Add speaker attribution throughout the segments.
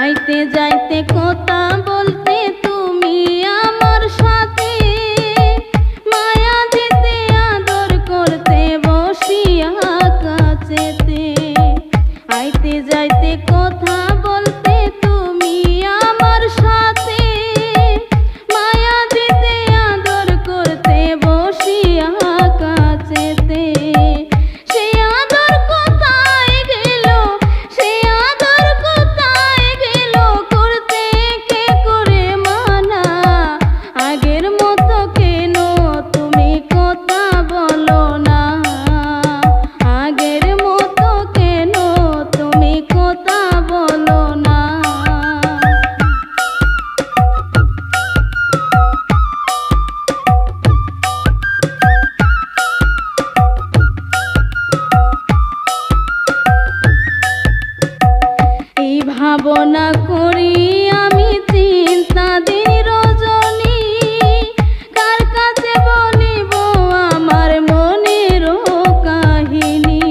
Speaker 1: আইতে যাইতে কথা বলতে তুমি আমার সাথে। মায়া দিতে আদর করতে বসিয়া কাছেতে। আইতে যাইতে কথা কামনা করি আমি চিন্তা দিন রজনী। কার কাছে বলিব আমার মনেরও কাহিনী?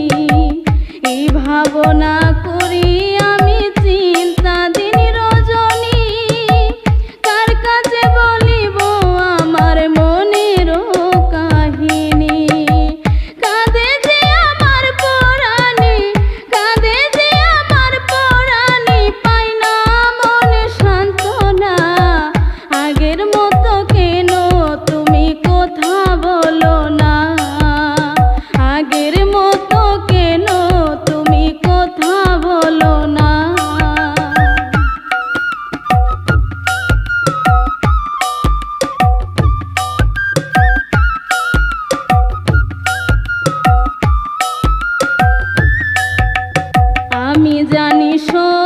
Speaker 1: এই ভাবনা 说